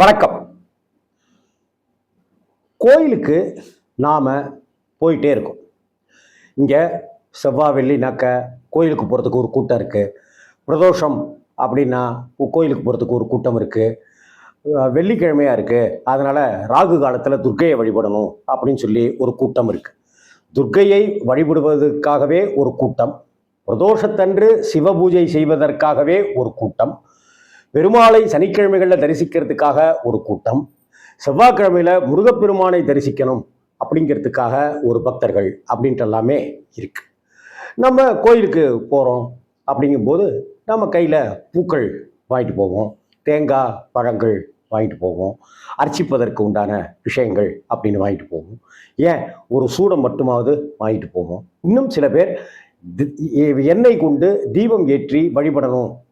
வணக்கம். கோயிலுக்கு நாம் போயிட்டே இருக்கோம். இங்கே செவ்வாய் வெள்ளினாக்க கோயிலுக்கு போகிறதுக்கு ஒரு கூட்டம் இருக்குது பிரதோஷம் அப்படின்னா கோயிலுக்கு போகிறதுக்கு ஒரு கூட்டம் இருக்குது வெள்ளிக்கிழமையாக இருக்குது அதனால் ராகு காலத்தில் துர்க்கையை வழிபடணும் அப்படின்னு சொல்லி ஒரு கூட்டம் இருக்குது துர்க்கையை வழிபடுவதற்காகவே ஒரு கூட்டம். பிரதோஷத்தன்று சிவ பூஜை செய்வதற்காகவே ஒரு கூட்டம். பெருமாளை சனிக்கிழமைகளில் தரிசிக்கிறதுக்காக ஒரு கூட்டம் செவ்வாய்க்கிழமையில் முருகப்பெருமானை தரிசிக்கணும் அப்படிங்கிறதுக்காக ஒரு பக்தர்கள் அப்படின்ட்டு எல்லாமே இருக்கு. நம்ம கோயிலுக்கு போகிறோம் அப்படிங்கும்போது நம்ம கையில் பூக்கள் வாங்கிட்டு போவோம் தேங்காய் பழங்கள் வாங்கிட்டு போவோம் அர்ச்சிப்பதற்கு உண்டான விஷயங்கள் அப்படின்னு வாங்கிட்டு போவோம். ஏன்? ஒரு சூடம் மட்டுமாவது வாங்கிட்டு போவோம். இன்னும் சில பேர் தி- எண்ணெய் கொண்டு தீபம் ஏற்றி வழிபடணும்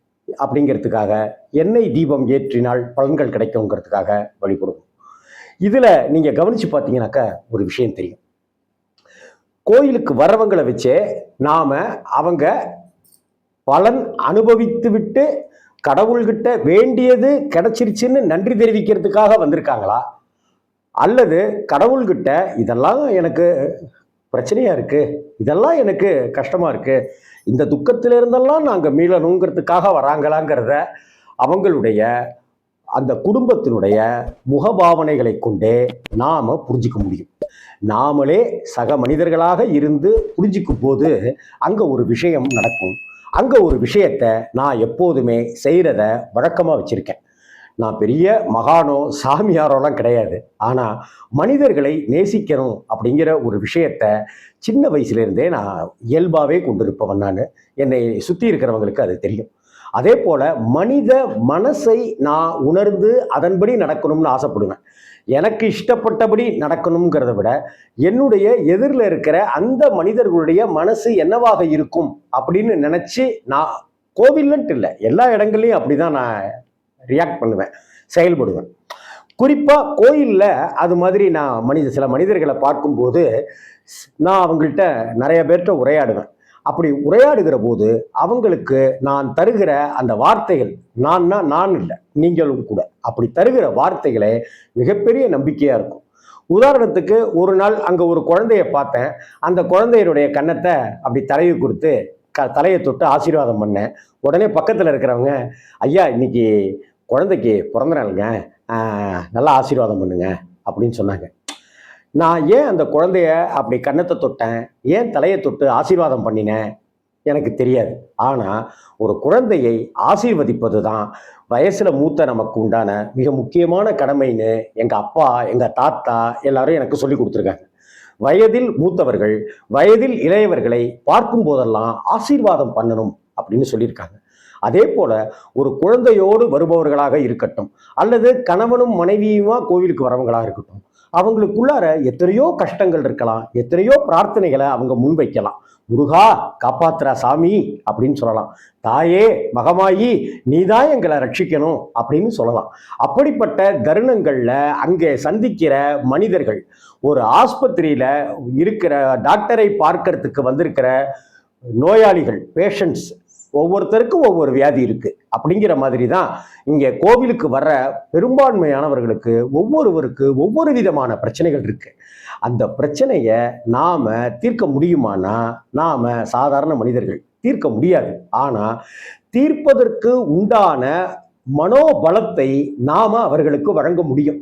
அப்படிங்கிறதுக்காக எண்ணெய் தீபம் ஏற்றினால் பலன்கள் கிடைக்குங்கிறதுக்காக வழிபடுவோம் இதில் நீங்கள் கவனித்து பார்த்தீங்கன்னாக்கா ஒரு விஷயம் தெரியும். கோயிலுக்கு வரவங்களை வச்சே நாம் அவங்க பலன் அனுபவித்து விட்டு கடவுள்கிட்ட வேண்டியது கிடைச்சிருச்சுன்னு நன்றி தெரிவிக்கிறதுக்காக வந்திருக்காங்களா? அல்லது கடவுள்கிட்ட இதெல்லாம் எனக்கு பிரச்சனையா இருக்கு? இதெல்லாம் எனக்கு கஷ்டமா இருக்கு. இந்த துக்கத்திலிருந்தெல்லாம் இருந்தெல்லாம் மீளணுங்கிறதுக்காக வராங்களாங்கிறத அவங்களுடைய அந்த குடும்பத்தினுடைய முகபாவனைகளை கொண்டே நாம் புரிஞ்சிக்க முடியும். நாமளே சக மனிதர்களாக இருந்து புரிஞ்சிக்கும் போது அங்கே ஒரு விஷயம் நடக்கும். அங்கே ஒரு விஷயத்தை நான் எப்போதுமே செய்கிறத வழக்கமாக வச்சுருக்கேன். நான் பெரிய மகானோ சாமியாரோலாம் கிடையாது. ஆனால் மனிதர்களை நேசிக்கணும் அப்படிங்கிற ஒரு விஷயத்த சின்ன வயசுலேருந்தே நான் இயல்பாகவே கொண்டிருப்பவன் நான். என்னை சுற்றி இருக்கிறவங்களுக்கு அது தெரியும். அதே போல் மனித மனசை நான் உணர்ந்து அதன்படி நடக்கணும்னு ஆசைப்படுவேன். எனக்கு இஷ்டப்பட்டபடி நடக்கணுங்கிறத விட என்னுடைய எதிரில் இருக்கிற அந்த மனிதர்களுடைய மனசு என்னவாக இருக்கும் அப்படின்னு நினச்சி நான் கோவில்லன்ட்டு இல்லை. எல்லா இடங்கள்லையும் அப்படி தான் நான் ரியாக்ட் பண்ணுவேன் செயல்படுவேன். குறிப்பாக கோயிலில் அது மாதிரி நான் மனித சில மனிதர்களை பார்க்கும்போது நான் அவங்கள்ட்ட நிறைய பேர்கிட்ட உரையாடுவேன். அப்படி உரையாடுகிற போது அவங்களுக்கு நான் தருகிற அந்த வார்த்தைகள் நான்னா நான் இல்லை நீங்களும் கூட. அப்படி தருகிற வார்த்தைகளே மிகப்பெரிய நம்பிக்கையாக இருக்கும். உதாரணத்துக்கு ஒரு நாள் அங்கே ஒரு குழந்தைய பார்த்தேன். அந்த குழந்தையினுடைய கன்னத்தை அப்படி தடவி கொடுத்து க தலையை தொட்டு ஆசீர்வாதம் பண்ணேன். உடனே பக்கத்தில் இருக்கிறவங்க ஐயா இன்னைக்கு குழந்தைக்கு பிறந்த நாளுங்க நல்லா ஆசீர்வாதம் பண்ணுங்க அப்படின்னு சொன்னாங்க. நான் ஏன் அந்த குழந்தைய அப்படி கன்னத்தை தொட்டேன்? ஏன் தலையை தொட்டு ஆசீர்வாதம் பண்ணினேன்? எனக்கு தெரியாது. ஆனால் ஒரு குழந்தையை ஆசீர்வதிப்பது தான் வயசில் மூத்த நமக்கு உண்டான மிக முக்கியமான கடமைன்னு எங்கள் அப்பா எங்கள் தாத்தா எல்லாரும் எனக்கு சொல்லி கொடுத்துருக்காங்க. வயதில் மூத்தவர்கள் வயதில் இளையவர்களை பார்க்கும் போதெல்லாம் ஆசீர்வாதம் பண்ணணும். அப்படின்னு சொல்லியிருக்காங்க. அதே போல ஒரு குழந்தையோடு வருபவர்களாக இருக்கட்டும் அல்லது கணவனும் மனைவியுமா கோவிலுக்கு வரவங்களாக இருக்கட்டும் அவங்களுக்குள்ளார எத்தனையோ கஷ்டங்கள் இருக்கலாம் எத்தனையோ பிரார்த்தனைகளை அவங்க முன்வைக்கலாம். முருகா காப்பாத்துறா சாமி அப்படின்னு சொல்லலாம். தாயே மகமாயி நீதான் எங்களை ரட்சிக்கணும் அப்படின்னு சொல்லலாம். அப்படிப்பட்ட தருணங்களில் அங்கே சந்திக்கிற மனிதர்கள் ஒரு ஆஸ்பத்திரியில் இருக்கிற டாக்டரை பார்க்கறதுக்கு வந்திருக்கிற நோயாளிகள் பேஷண்ட்ஸ் ஒவ்வொருத்தருக்கும் ஒவ்வொரு வியாதி இருக்கு. அப்படிங்கிற மாதிரி தான் இங்கே கோவிலுக்கு வர்ற பெரும்பான்மையானவர்களுக்கு ஒவ்வொருவருக்கு ஒவ்வொரு விதமான பிரச்சனைகள் இருக்கு. அந்த பிரச்சனையை நாம தீர்க்க முடியுமானா நாம சாதாரண மனிதர்கள் தீர்க்க முடியாது. ஆனா தீர்ப்பதற்கு உண்டான மனோபலத்தை நாம அவர்களுக்கு வழங்க முடியும்.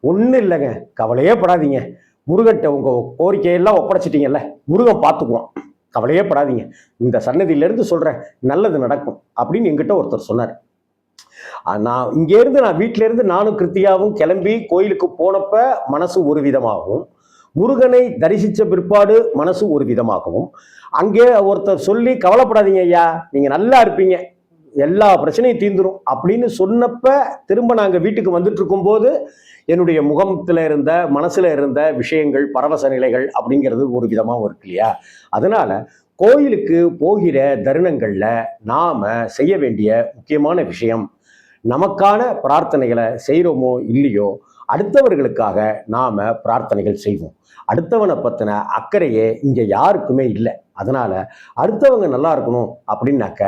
ஒன்றும் இல்லைங்க. கவலையே படாதீங்க. முருகன்ட்ட உங்க கோரிக்கையெல்லாம் ஒப்படைச்சிட்டீங்கல்ல. முருகன் பார்த்துக்குவான். கவலையே படாதீங்க இந்த சன்னதியிலேருந்து சொல்கிறேன் நல்லது நடக்கும் அப்படின்னு என்கிட்ட ஒருத்தர் சொன்னார். நான் இங்கேருந்து நான் வீட்டிலேருந்து நானும் கிருத்தியாவும் கிளம்பி கோயிலுக்கு போனப்ப மனசு ஒரு விதமாகவும் முருகனை தரிசித்த பிற்பாடு மனசு ஒரு விதமாகவும் அங்கே ஒருத்தர் சொல்லி கவலைப்படாதீங்க ஐயா நீங்கள் நல்லா இருப்பீங்க. எல்லா பிரச்சனையும் தீந்துரும் அப்படின்னு சொன்னப்ப திரும்ப நாங்கள் வீட்டுக்கு வந்துட்டு இருக்கும்போது என்னுடைய முகத்தில் இருந்த மனசில் இருந்த விஷயங்கள் பரவச நிலைகள் அப்படிங்கிறது ஒரு விதமாகவும் இருக்கு இல்லையா? அதனால கோயிலுக்கு போகிற தருணங்களில் நாம் செய்ய வேண்டிய முக்கியமான விஷயம் நமக்கான பிரார்த்தனைகளை செய்கிறோமோ இல்லையோ அடுத்தவர்களுக்காக நாம் பிரார்த்தனைகள் செய்வோம். அடுத்தவனை பற்றின அக்கறையே இங்கே யாருக்குமே இல்லை. அதனால் அடுத்தவங்க நல்லா இருக்கணும் அப்படின்னாக்க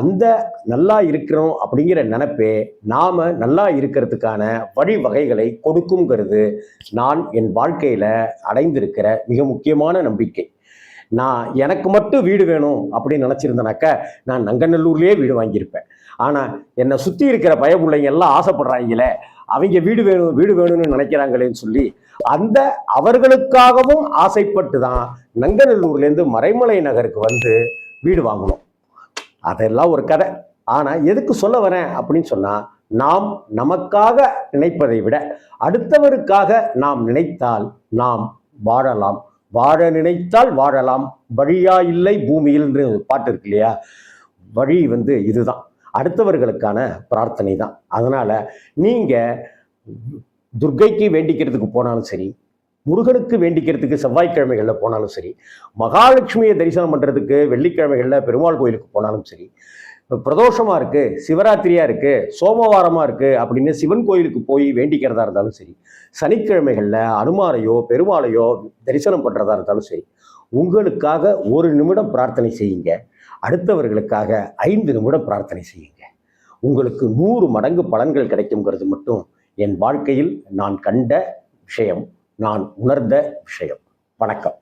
அந்த நல்லா இருக்கிறோம் அப்படிங்கிற நினப்பே நாம் நல்லா இருக்கிறதுக்கான வழிவகைகளை கொடுக்குங்கிறது நான் என் வாழ்க்கையில் அடைந்திருக்கிற மிக முக்கியமான நம்பிக்கை. நான் எனக்கு மட்டும் வீடு வேணும் அப்படின்னு நினச்சிருந்தனாக்க நான் நங்கநல்லூர்லேயே வீடு வாங்கியிருப்பேன். ஆனால் என்னை சுற்றி இருக்கிற பயபுள்ளைங்க எல்லாம் ஆசைப்படுறாங்களே அவங்க வீடு வேணும் வீடு வேணும்னு நினைக்கிறாங்களேன்னு சொல்லி அந்த அவர்களுக்காகவும் ஆசைப்பட்டு தான் நங்கநல்லூர்லேருந்து மறைமலை நகருக்கு வந்து வீடு வாங்கணும். அதெல்லாம் ஒரு கதை. ஆனால் எதுக்கு சொல்ல வரேன் அப்படின்னு சொன்னால் நாம் நமக்காக நினைப்பதை விட அடுத்தவருக்காக நாம் நினைத்தால் நாம் வாழலாம். வாழ நினைத்தால் வாழலாம். வழியா இல்லை பூமியில் ஒரு பாட்டு இருக்கு இல்லையா? வழி வந்து இதுதான். அடுத்தவர்களுக்கான பிரார்த்தனை தான். அதனால் நீங்கள் துர்கைக்கு வேண்டிக்கிறதுக்கு போனாலும் சரி முருகனுக்கு வேண்டிக்கிறதுக்கு செவ்வாய்க்கிழமைகளில் போனாலும் சரி மகாலட்சுமியை தரிசனம் பண்ணுறதுக்கு வெள்ளிக்கிழமைகளில் பெருமாள் கோயிலுக்கு போனாலும் சரி பிரதோஷமாக இருக்குது சிவராத்திரியாக இருக்குது சோமவாரமாக இருக்குது அப்படின்னு சிவன் கோயிலுக்கு போய் வேண்டிக்கிறதா இருந்தாலும் சரி சனிக்கிழமைகளில் அனுமாரையோ பெருமாளையோ தரிசனம் பண்ணுறதா இருந்தாலும் சரி உங்களுக்காக ஒரு நிமிடம் பிரார்த்தனை செய்யுங்க. அடுத்தவர்களுக்காக ஐந்து நிமிடம் பிரார்த்தனை செய்யுங்க. உங்களுக்கு நூறு மடங்கு பலன்கள் கிடைக்குங்கிறது மட்டும் என் வாழ்க்கையில் நான் கண்ட விஷயம் நான் உணர்ந்த விஷயம். வணக்கம்.